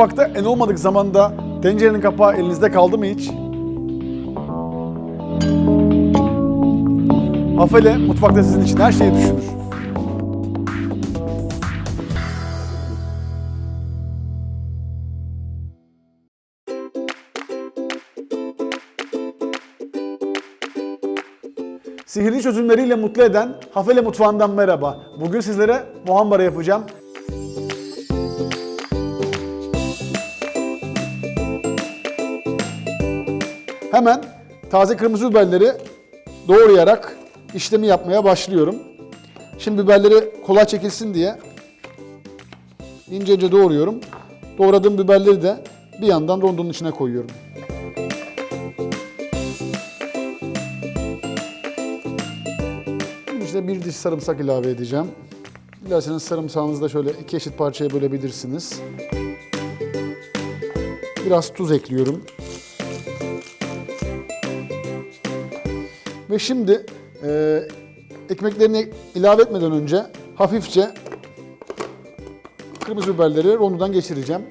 Mutfakta en olmadık zamanda tencerenin kapağı elinizde kaldı mı hiç? Afele mutfakta sizin için her şeyi düşünür. Sihirli çözümleriyle mutlu eden Hafele Mutfağı'ndan merhaba. Bugün sizlere muhambara yapacağım. Hemen taze kırmızı biberleri doğrayarak işlemi yapmaya başlıyorum. Şimdi biberleri kolay çekilsin diye ince ince doğruyorum. Doğradığım biberleri de bir yandan rondonun içine koyuyorum. Şimdi işte bir diş sarımsak ilave edeceğim. Dilerseniz sarımsağınızı da şöyle iki eşit parçaya bölebilirsiniz. Biraz tuz ekliyorum. Ve şimdi e, ekmeklerini ilave etmeden önce hafifçe kırmızı biberleri rondodan geçireceğim.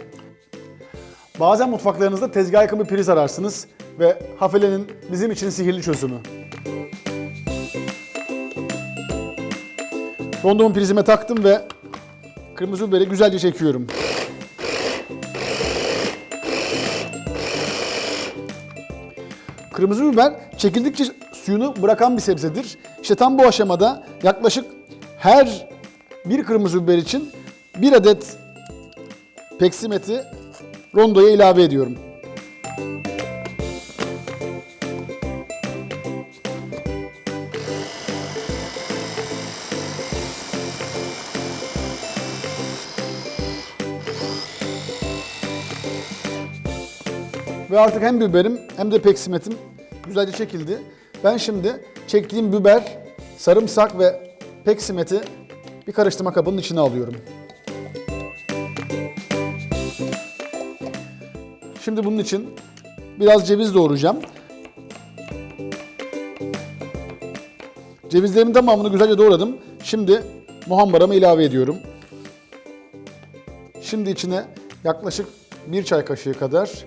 Bazen mutfaklarınızda tezgah yakın bir priz ararsınız ve Hafele'nin bizim için sihirli çözümü. Rondomu prizime taktım ve kırmızı biberi güzelce çekiyorum. Kırmızı biber çekildikçe suyunu bırakan bir sebzedir. İşte tam bu aşamada yaklaşık her bir kırmızı biber için bir adet peksimeti rondoya ilave ediyorum. Ve artık hem biberim hem de peksimetim güzelce çekildi. Ben şimdi çektiğim biber, sarımsak ve peksimeti bir karıştırma kabının içine alıyorum. Şimdi bunun için biraz ceviz doğrayacağım. Cevizlerimin tamamını güzelce doğradım. Şimdi muhambaramı ilave ediyorum. Şimdi içine yaklaşık bir çay kaşığı kadar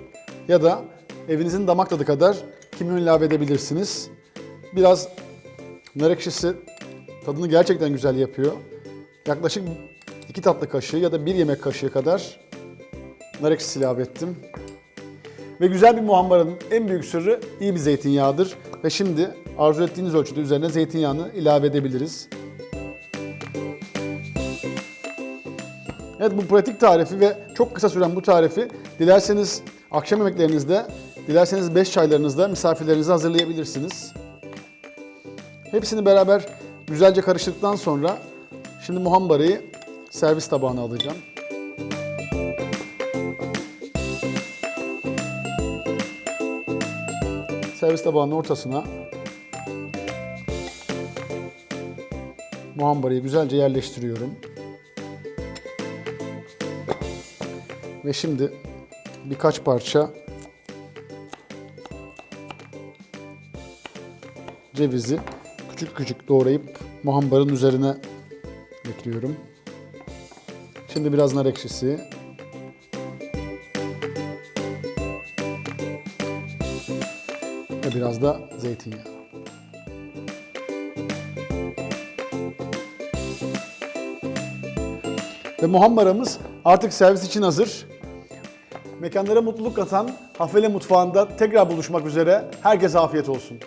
ya da evinizin damak tadı kadar kimyon ilave edebilirsiniz. Biraz nar ekşisi tadını gerçekten güzel yapıyor. Yaklaşık iki tatlı kaşığı ya da bir yemek kaşığı kadar nar ekşisi ilave ettim. Ve güzel bir muhambaranın en büyük sırrı iyi bir zeytinyağıdır. Ve şimdi arzu ettiğiniz ölçüde üzerine zeytinyağını ilave edebiliriz. Evet bu pratik tarifi ve çok kısa süren bu tarifi dilerseniz akşam yemeklerinizde, dilerseniz beş çaylarınızda misafirlerinize hazırlayabilirsiniz. Hepsini beraber güzelce karıştırdıktan sonra şimdi muhambarayı servis tabağına alacağım. Servis tabağının ortasına muhambarayı güzelce yerleştiriyorum. Ve şimdi birkaç parça cevizi küçük küçük doğrayıp muhambarın üzerine ekliyorum. Şimdi biraz nar ekşisi. Ve biraz da zeytinyağı. Ve muhambaramız artık servis için hazır. Mekanlara mutluluk katan Hafele Mutfağı'nda tekrar buluşmak üzere. Herkese afiyet olsun.